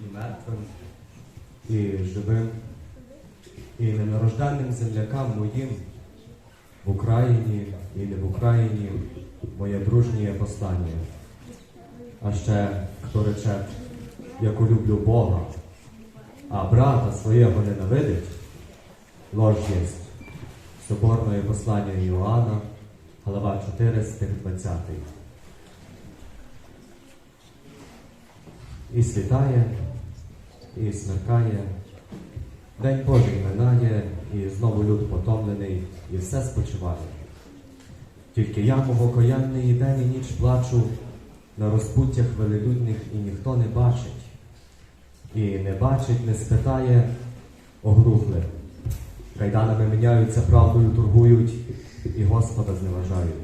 і мертвим, і живим, і ненарожданим землякам моїм в Україні і не в Україні моє дружнє послання. А ще хто рече, як улюблю Бога, а брата свого ненавидить, лож єсть. Послання Іоанна, глава 4, стих 20. І світає, і смеркає, День Божий минає, і знову люд потомлений, і все спочиває. Тільки я, мого коянний, день і ніч плачу на розпуттях велелюдних, і ніхто не бачить. І не бачить, не спитає, огрухли. Кайданами міняються, правдою торгують, і Господа зневажають.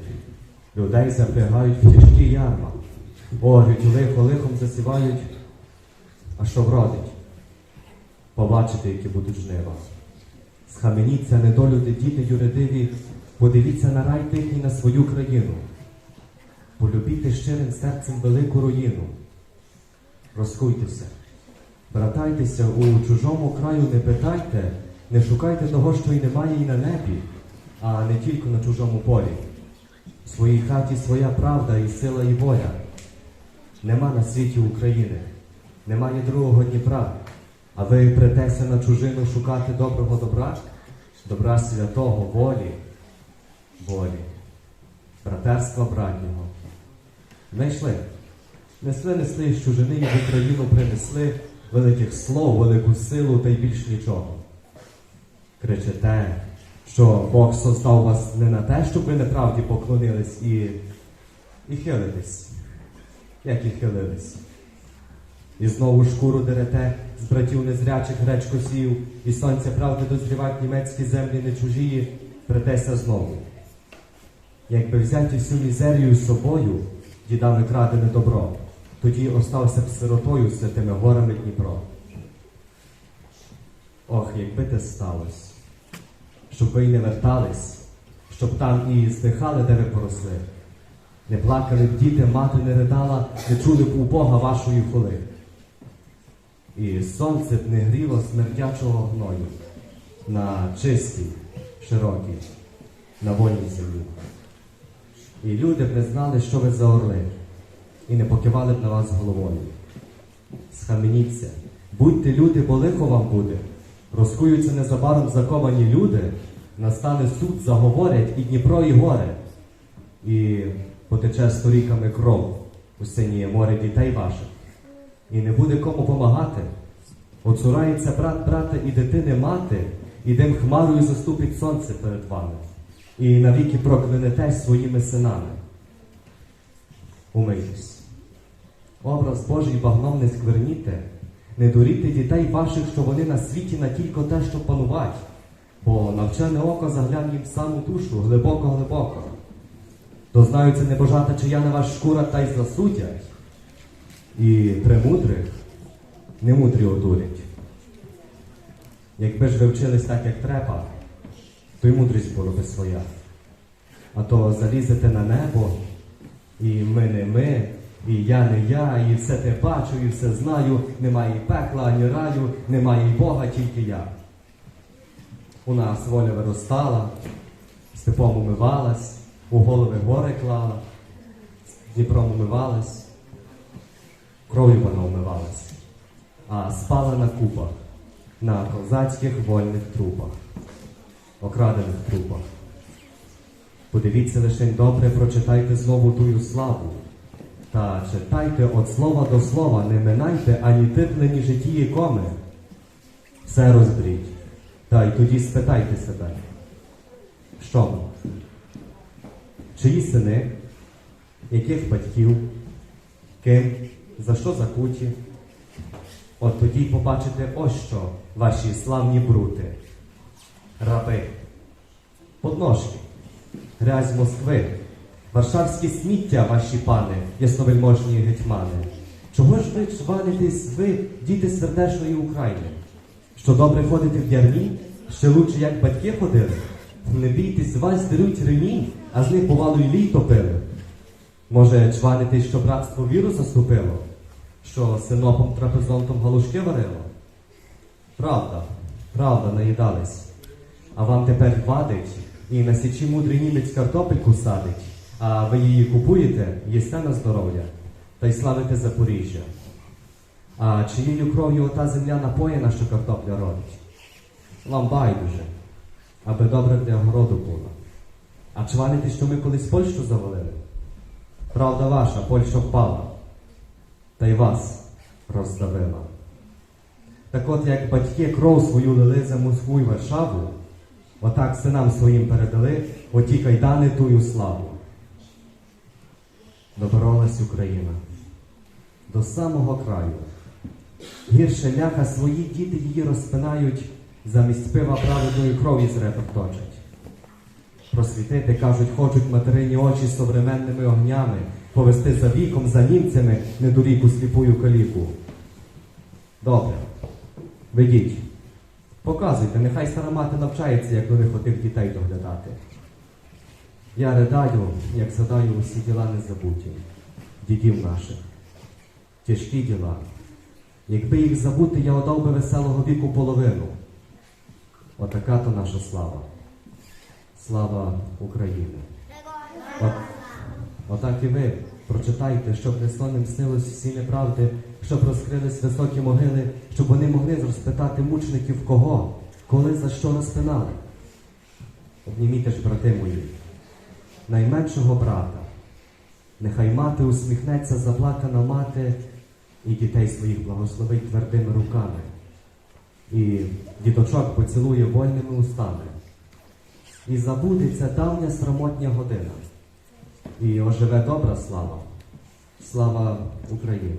Людей запрягають в тяжкі ярма, орють лихо лихом засівають, а що вродить? Побачите, які будуть жнива. Схаменіться, недолюди, діти юридиві, подивіться на рай тихий на свою країну. Полюбіте щирим серцем велику руїну. Розкуйтеся, братайтеся у чужому краю, не питайте, не шукайте того, що й немає і на небі, а не тільки на чужому полі. В своїй хаті своя правда і сила, і воля. Нема на світі України, немає другого Дніпра. А ви претеся на чужину шукати доброго добра, добра святого, волі, волі, братерства братнього. Знайшли, несли, несли із чужини і в Україну принесли великих слов, велику силу та й більш нічого. Кричите, що Бог создав вас не на те, щоб ви неправді поклонились і, і хилитесь, як і хилились. І знову шкуру дерете з братів незрячих гречкосів, і сонця правди дозрівать німецькі землі не чужії, претеся знову. Якби взяти всю мізерію з собою, дідами крадене добро, тоді остався б сиротою святими горами Дніпро. Ох, якби те сталося, щоб ви й не вертались, щоб там і здихали, де ви поросли. Не плакали б діти, мати не ридала, не чули б у Бога вашої хули. І сонце б не гріло смердячого гною на чистій, широкій, на вольній землі. І люди б не знали, що ви за орли, і не покивали б на вас головою. Схаменіться, будьте люди, бо лихо вам буде. Розкуються незабаром заковані люди, настане суд, заговорять і Дніпро, і горе. І потече сторіками кров у синіє море дітей ваших і не буде кому помагати. Оцурається брат брата і дитини мати, і дим хмарою заступить сонце перед вами, і навіки проклянете своїми синами. Умийтесь. Образ Божий багном не скверніте, не дуріте дітей ваших, що вони на світі на тільки те, що панувать, бо навчене око загляне їм в саму душу глибоко-глибоко. Дознаються небожата, чия на вас шкура та й засудять. І премудрих немудрі одурять. Якби ж ви вчились так, як треба, то й мудрість була би своя. А то залізете на небо, і ми не ми, і я не я, і все те бачу, і все знаю, немає і пекла, ані раю, немає і Бога, тільки я. У нас воля виростала, степом умивалась, у голови гори клала, Дніпром умивалась кров'ю вона умивалась, а спала на купах, на козацьких вольних трупах, окрадених трупах. Подивіться лише добре, прочитайте знову тую славу. Та читайте від слова до слова, не минайте ані типлені житії коми. Все розберіть. Та й тоді спитайте себе, що? Чиї сини, яких батьків, ким? За що закуті. От тоді побачите ось що, ваші славні брути, раби, подножки, грязь Москви, варшавські сміття, ваші пани, ясновельможні гетьмани. Чого ж ви чванитесь ви, діти сердешної України? Що добре ходите в ярмі, ще лучше, як батьки ходили? Не бійтесь, вас деруть ремінь, а з них бувало й лій топили. Може, чванитесь, що братство віру заступило? Що синопом трапезонтом галушки варило? Правда, правда, наїдались. А вам тепер вадить і на січі мудрий німець картопельку садить, а ви її купуєте, їсте на здоров'я та й славите Запоріжжя. А чиєю кров'ю ота земля напоєна, що картопля родить? Вам байдуже, аби добре для городу було. А чвалите, що ми колись Польщу завалили? Правда ваша, Польща впала, та й вас роздавила. Так от, як батьки кров свою лили за Москву й Варшаву, отак синам своїм передали оті кайдани тую славу. Доборолась Україна до самого краю. Гірше ляха свої діти її розпинають, замість пива праведної крові з репок точать. Просвітити, кажуть, хочуть материні очі современними огнями, повести за віком, за німцями недоріку сліпую каліку. Добре, ведіть. Показуйте, нехай стара мати навчається, як до отих дітей доглядати. Я ридаю, як задаю усі діла незабуті, дідів наших. Тяжкі діла. Якби їх забути, я отдав би веселого віку половину. Отака то наша слава. Слава України. От, отак і ви прочитайте, щоб неслонним снилось всі неправди, щоб розкрились високі могили, щоб вони могли розпитати мучеників кого, коли за що розпинали. Обніміте ж, брати мої, найменшого брата. Нехай мати усміхнеться заплакана мати і дітей своїх благословить твердими руками, і діточок поцілує вольними устами. І забудеться давня срамотня година. І оживе добра слава, слава України.